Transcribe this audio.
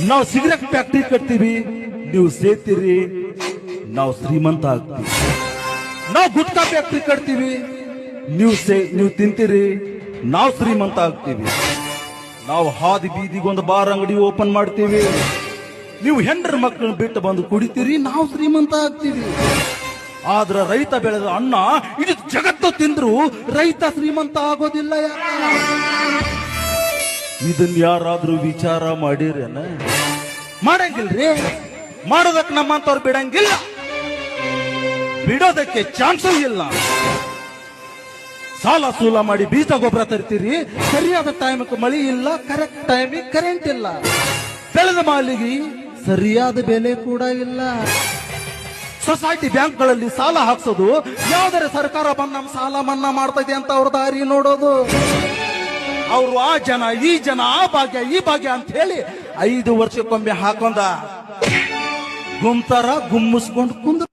ನಾವು cigarette factory ಕಟ್ತೀವಿ. ನೀವು ಸೇತೀರಿ ನಾವು ಶ್ರೀಮಂತ ಆಗ್ತೀವಿ. ನಾವು ಗುಟ್ಕಾ ಫ್ಯಾಕ್ಟ್ರಿ ಕಟ್ತೀವಿ. ನೀವು ಸೇ, ನೀವು ತಿಂತೀರಿ. ನಾವು ಶ್ರೀಮಂತ ಆಗ್ತೀವಿ. ನಾವು ಹಾದಿ ಬೀದಿಗೊಂದು ಬಾರ್ ಅಂಗಡಿ ಓಪನ್ ಮಾಡ್ತೀವಿ. ನೀವು ಹೆಂಡ್ರ ಮಕ್ಕಳನ್ನ ಬಿಟ್ಟು ಬಂದು ಕುಡಿತೀರಿ. ನಾವು ಶ್ರೀಮಂತ ಆಗ್ತೀವಿ. ಆದ್ರ ರೈತ ಬೆಳೆದ ಅನ್ನ ಇದು ಜಗತ್ತು ತಿಂದ್ರು ರೈತ ಶ್ರೀಮಂತ ಆಗೋದಿಲ್ಲ? ಇದನ್ ಯಾರಾದ್ರೂ ವಿಚಾರ ಮಾಡಿರೇನ? ಮಾಡಂಗಿಲ್ರಿ. ಮಾಡೋದಕ್ ನಮ್ಮಂತವ್ರು ಬಿಡಂಗಿಲ್ಲ. ಬಿಡೋದಕ್ಕೆ ಚಾನ್ಸು ಇಲ್ಲ. ಸಾಲ ಸೂಲ ಮಾಡಿ ಬೀಜ ಗೊಬ್ಬರ ತರ್ತೀರಿ. ಸರಿಯಾದ ಟೈಮ್ಗೆ ಮಳಿ ಇಲ್ಲ ಕರೆಕ್ಟ್ ಟೈಮಿಗೆ ಕರೆಂಟ್ ಇಲ್ಲ. ಬೆಳೆದ ಮಾಲಿಗೆ ಸರಿಯಾದ ಬೆಲೆ ಕೂಡ ಇಲ್ಲ. ಸೊಸೈಟಿ ಬ್ಯಾಂಕ್ಗಳಲ್ಲಿ ಸಾಲ ಹಾಕ್ಸೋದು, ಯಾವ್ದಾರ ಸರ್ಕಾರ ಬಂದು ನಮ್ಮ ಸಾಲ ಮನ್ನಾ ಮಾಡ್ತೈತಿ ಅಂತ ಅವ್ರ ದಾರಿ ನೋಡೋದು. ಅವರು ಆ ಜನ, ಈ ಜನ, ಆ ಭಾಗ್ಯ, ಈ ಭಾಗ್ಯ ಅಂತ ಹೇಳಿ ಐದು ವರ್ಷಕ್ಕೊಮ್ಮೆ ಹಾಕೊಂಡ ಗುಮ್ತಾರ ಗುಮ್ಮಿಸ್ಕೊಂಡು ಕುಂದ್ರ